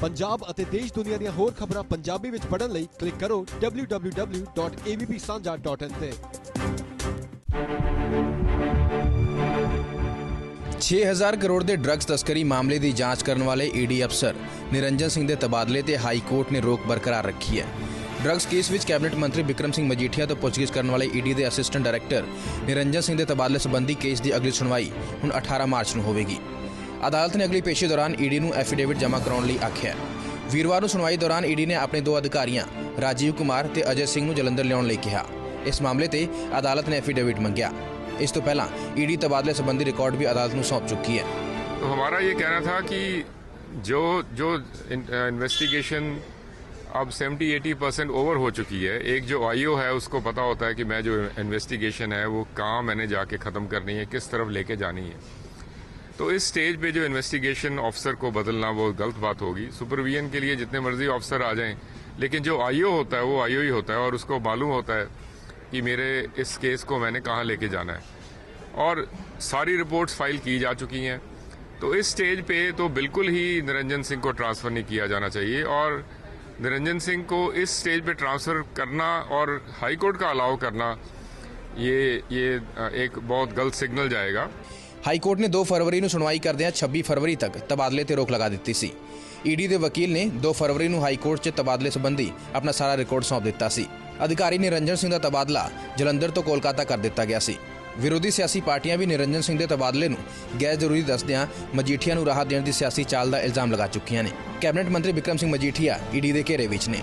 ਪੰਜਾਬ ਅਤੇ ਦੇਸ਼ ਦੁਨੀਆ ਦੀਆਂ ਹੋਰ ਖਬਰਾਂ ਪੰਜਾਬੀ ਵਿੱਚ ਪੜ੍ਹਨ ਲਈ ਕਲਿੱਕ ਕਰੋ www.avpsanja.in ਤੇ। 6000 ਕਰੋੜ ਦੇ ਡਰੱਗਸ ਤਸਕਰੀ ਮਾਮਲੇ ਦੀ ਜਾਂਚ ਕਰਨ ਵਾਲੇ ਈਡੀ ਅਫਸਰ ਨਿਰੰਜਨ ਸਿੰਘ ਦੇ ਤਬਾਦਲੇ ਤੇ ਹਾਈ ਕੋਰਟ ਨੇ ਰੋਕ ਬਰਕਰਾਰ ਰੱਖੀ ਹੈ। ਡਰੱਗਸ ਕੇਸ ਵਿੱਚ ਕੈਬਨਿਟ ਮੰਤਰੀ ਵਿਕਰਮ ਸਿੰਘ ਮਜੀਠੀਆ ਤੋਂ ਪੁੱਛਗਿੱਛ ਕਰਨ ਵਾਲੇ ਈਡੀ ਦੇ ਅਸਿਸਟੈਂਟ ਡਾਇਰੈਕਟਰ ਨਿਰੰਜਨ ਸਿੰਘ ਦੇ ਤਬਾਦਲੇ ਸੰਬੰਧੀ ਕੇਸ ਦੀ ਅਗਲੀ ਸੁਣਵਾਈ ਹੁਣ 18 ਮਾਰਚ ਨੂੰ ਹੋਵੇਗੀ। ਅਦਾਲਤ ਨੇ ਅਗਲੀ ਪੇਸ਼ੀ ਦੌਰਾਨ ਈਡੀ ਨੂੰ ਐਫੀਡੇਵਿਟ ਜਮ੍ਹਾਂ ਕਰਾਉਣ ਲਈ ਆਖਿਆ ਹੈ। ਵੀਰਵਾਰ ਨੂੰ ਸੁਣਵਾਈ ਦੌਰਾਨ ਈਡੀ ਨੇ ਆਪਣੇ ਦੋ ਅਧਿਕਾਰੀਆਂ ਰਾਜੀਵ ਕੁਮਾਰ ਤੇ ਅਜੇ ਸਿੰਘ ਨੂੰ ਜਲੰਧਰ ਲਿਆਉਣ ਲਈ ਕਿਹਾ ਇਸ ਮਾਮਲੇ ਤੇ ਅਦਾਲਤ ਨੇ ਐਫੀਡੇਵਿਟ ਮੰਗਿਆ ਇਸ ਤੋਂ ਪਹਿਲਾਂ ਈਡੀ ਤਬਾਦਲੇ ਸੰਬੰਧੀ ਰਿਕਾਰਡ ਵੀ ਅਦਾਲਤ ਨੂੰ ਸੌਂਪ ਚੁੱਕੀ ਹੈ तो हमारा ये कहना था कि जो जो इन्वेस्टिगेशन अब 70-80 परसेंट ओवर हो चुकी है एक जो आईओ है उसको पता होता है कि मैं जो इन्वेस्टिगेशन है वो कहाँ मैंने जाके ख़त्म करनी है किस तरफ लेके जानी है तो इस स्टेज पे जो इन्वेस्टिगेशन ऑफिसर को बदलना वो गलत बात होगी। सुपरविजन के लिए जितने मर्ज़ी ऑफिसर आ जाएँ, लेकिन जो आईओ होता है, वो आईओ ही होता है और उसको मालूम होता है कि मेरे इस केस को मैंने कहाँ लेके जाना है। और सारी रिपोर्ट्स फ़ाइल की जा चुकी हैं। तो इस स्टेज पे तो बिल्कुल ही निरंजन सिंह को ट्रांसफ़र नहीं किया जाना चाहिए और निरंजन सिंह को इस स्टेज पे ट्रांसफ़र करना और हाई कोर्ट का अलाउ करना, ये ये, एक बहुत गलत सिग्नल जाएगा। ਹਾਈ ਕੋਰਟ ਨੇ 2 ਫਰਵਰੀ ਨੂੰ ਸੁਣਵਾਈ ਕਰਦਿਆਂ 26 ਫਰਵਰੀ ਤੱਕ ਤਬਾਦਲੇ ਤੇ ਰੋਕ ਲਗਾ ਦਿੱਤੀ ਸੀ। ਈਡੀ ਦੇ ਵਕੀਲ ਨੇ 2 ਫਰਵਰੀ ਨੂੰ ਹਾਈ ਕੋਰਟ 'ਚ ਤਬਾਦਲੇ ਸੰਬੰਧੀ ਆਪਣਾ ਸਾਰਾ ਰਿਕਾਰਡ ਸੌਂਪ ਦਿੱਤਾ ਸੀ। ਅਧਿਕਾਰੀ ਨਿਰੰਜਨ ਸਿੰਘ ਦਾ ਤਬਾਦਲਾ ਜਲੰਧਰ ਤੋਂ ਕੋਲਕਾਤਾ ਕਰ ਦਿੱਤਾ ਗਿਆ ਸੀ। ਵਿਰੋਧੀ ਸਿਆਸੀ ਪਾਰਟੀਆਂ ਵੀ ਨਿਰੰਜਨ ਸਿੰਘ ਦੇ ਤਬਾਦਲੇ ਨੂੰ ਗੈਰ ਜ਼ਰੂਰੀ ਦੱਸਦਿਆਂ ਮਜੀਠੀਆ ਨੂੰ ਰਾਹਤ ਦੇਣ ਦੀ ਸਿਆਸੀ ਚਾਲ ਦਾ ਇਲਜ਼ਾਮ ਲਗਾ ਚੁੱਕੀਆਂ ਨੇ। ਕੈਬਨਿਟ ਮੰਤਰੀ ਵਿਕਰਮ ਸਿੰਘ ਮਜੀਠੀਆ ਈਡੀ ਦੇ ਘੇਰੇ ਵਿੱਚ ਨੇ।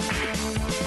Música